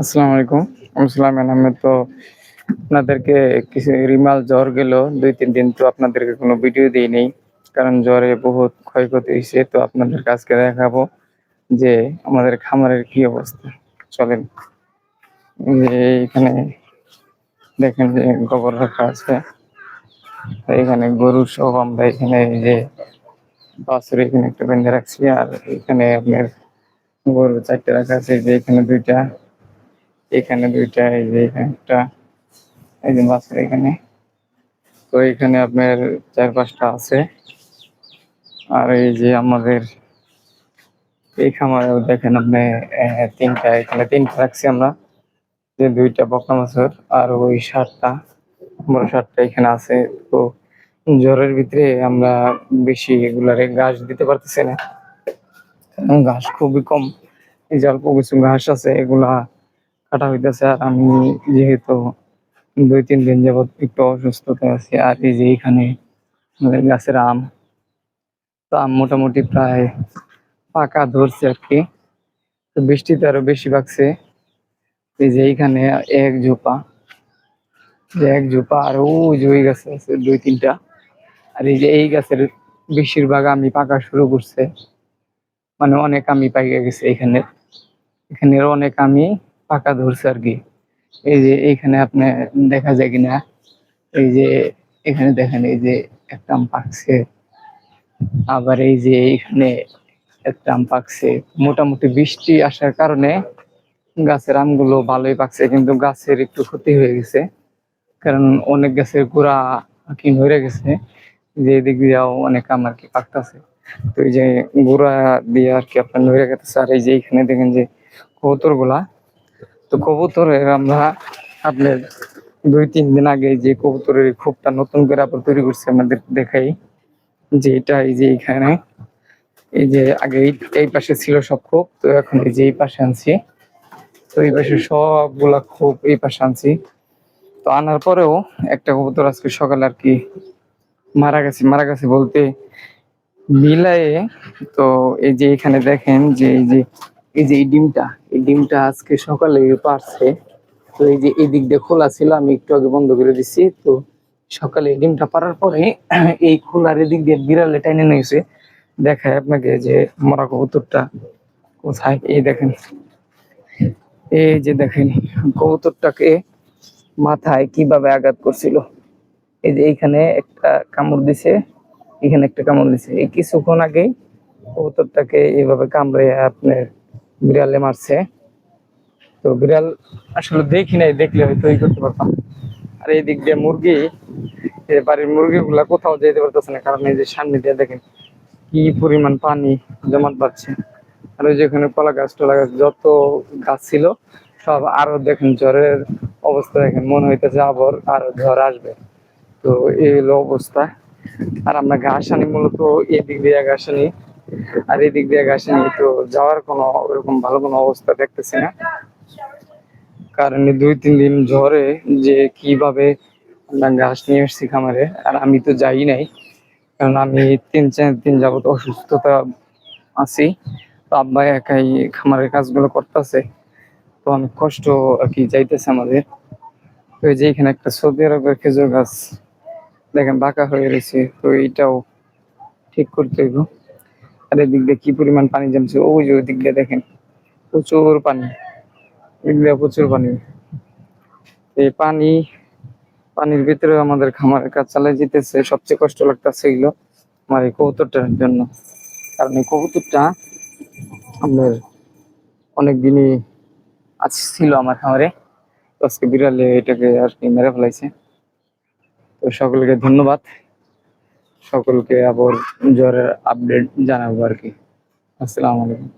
আসসালামু আলাইকুম। আমি সুলাইমান আহমেদ তো আপনাদেরকে কিছু রিমাল জ্বর গেল, দুই, তিন দিন তো আপনাদেরকে কোনো ভিডিও দিই নেই, কারণ জ্বরে বহুত ক্ষয়ক্ষতি হয়েছে তো আপনাদের কাছকে দেখাবো যে আমাদের খামারের কি অবস্থা। চলেন যে এখানে দেখেন যে গোবর রাখা আছে এখানে গরু সব আমরা এখানে যে বাছুর এখানে একটা বেঁধে রাখছি, আর এখানে আপনার গরু চারটে রাখা আছে যে এখানে দুইটা। এখানে দুইটা, এই যে এখানে একটা, এই যে বাছুর এখানে। তো এখানে আপনার চার পাঁচটা আছে। আর এই যে আমাদের এই খামারেও দেখেন আপনি তিনটা, এখানে তিনটা রাখছি আমরা। যে দুইটা বকনা মাছের আর ওই সাতটা, বড় সাতটা এখানে আছে। তো জ্বরের ভিতরে আমরা বেশি এগুলারে ঘাস দিতে পারতেছি না। ঘাস খুবই কম। এই যে অল্প কিছু ঘাস আছে, এগুলা কাটা হইতেছে আর আমি যেহেতু দুই, তিন দিন যাবত একটু অসুস্থতা আছি আর এই যে এখানে আমাদের গাছের আম, তো আম মোটামুটি প্রায় পাকা ধরছে আর কি। তো বৃষ্টিতে আরও বেশি পাকছে এই যে এইখানে এক ঝোপা এক ঝোপা আর ওই যে ওই গাছে আছে দুই, তিনটা। আর এই যে এই গাছের বেশিরভাগ আমি পাকা শুরু করছে। মানে অনেক আমি পাইকে গেছে এখানে। এখানের অনেক আমি পাকা ধরছে আর কি। এই যে এইখানে আপনি দেখা যায় কিনা, এই যে এখানে দেখেন, এই যে একটা আম পাকছে। আবার এই যে এইখানে একটা আম পাকছে। মোটামুটি বৃষ্টি আসার কারণে গাছের আমগুলো ভালোই পাকছে, কিন্তু গাছের একটু ক্ষতি হয়ে গেছে। কারণ অনেক গাছের গোড়া কি নড়ে গেছে, যে এদিক দিয়েও অনেক আম আর কি পাকতেছে। তো এই যে গোড়া দিয়ে আর কি আপনার নড়ে গেছে। আর এই যে এইখানে দেখেন যে কবুতরগুলা তো কবুতরের আমরা আপনার দুই, তিন দিন আগে যে কবুতরের খোপটা নতুন করে আবার তৈরি করছে আমাদের দেখাই যে এটা এই যে এখানে। এই যে আগে এই- পাশে ছিল সব খোপ তো এখন এই যে এই পাশে আনছি। তো এই পাশে সবগুলা খোপ এই পাশে আনছি। তো আনার পরেও একটা কবুতর আজকে সকালে আর কি মারা গেছে মারা গেছে বলতে মিলায়ে। তো এই যে এখানে দেখেন যে এই যে এই যে এই ডিমটা এই ডিমটা আজকে সকালে পারছে। তো এই যে এই দিক দিয়ে খোলা ছিল, আমি একটু আগে বন্ধ করে দিচ্ছি তো সকালে ডিমটা পারার পরে এই খোলার এদিক দিয়ে বিড়ালে টাইনে নিয়েছে দেখায় আপনাকে যে মরা কবুতরটা কোথায়। এই দেখেন, এই যে দেখেন কবুতরটাকে মাথায় কীভাবে আঘাত করছিল। এই যে এইখানে একটা কামড় দিছে, এখানে একটা কামড় দিছে। এই কিছুক্ষণ আগেই কবুতরটাকে এইভাবে কামড়ে আপনার বিড়ালে মারছে। তো বিড়াল আসলে দেখি নাই, দেখলে হয়তো ই করতে পারতাম। আর এই দিক দিয়ে মুরগি বাড়ির মুরগি গুলা কোথাও যেতে পারতেছে না, কারণ এই যে সামনে দিয়ে দেখেন কি পরিমাণ পানি জমাট পাচ্ছে আর ওই যেখানে কলা গাছ, টলা গাছ, যত গাছ ছিল, সব আরও দেখেন জ্বরের অবস্থা, দেখেন মনে হইতেছে আবার আরও ঝড় আসবে। তো এই হলো অবস্থা। আর আমরা ঘাস আনি, মূলত এই দিক দিয়ে ঘাস আনি। আর এই দিক দিয়ে ঘাস আনি তো যাওয়ার কোনো ওরকম ভালো কোনো অবস্থা দেখতেছি না। কারণ দুই তিন দিন ঝড়ে যে কীভাবে ঘাস নিয়ে এসছি খামারে, আর আমি তো যাই নাই, কারণ আমি তিন চার দিন যাবত অসুস্থতা আছি। তো আব্বা একাই খামারের কাজগুলো করতেছে, তো অনেক কষ্ট আর কি যাইতেছে আমাদের। তো এই যে এখানে একটা সৌদি আরবের খেজুর গাছ, দেখেন বাঁকা হয়ে রয়েছে, তো এইটাও ঠিক করতে হইব। আর এদিক দিয়ে কি পরিমাণ পানি জমছে? ওই যে ওই দিক দিয়ে দেখেন, প্রচুর পানি। এদিক দিয়ে প্রচুর পানি। এই পানি, পানির ভিতরে আমাদের খামারের কাজ চালিয়ে যেতেছে। সবচেয়ে কষ্ট লাগতেছে এগুলো আমার এই কবুতরটার জন্য। কারণ এই কবুতরটা আপনার অনেকদিনই আছে ছিল আমার খামারে। আজকে বিড়ালে এটাকে আর কি মেরে ফেলাইছে। তো সকলকে ধন্যবাদ। সকলকে আবার জ্বরের আপডেট জানাব আর কি। আসসালামু আলাইকুম।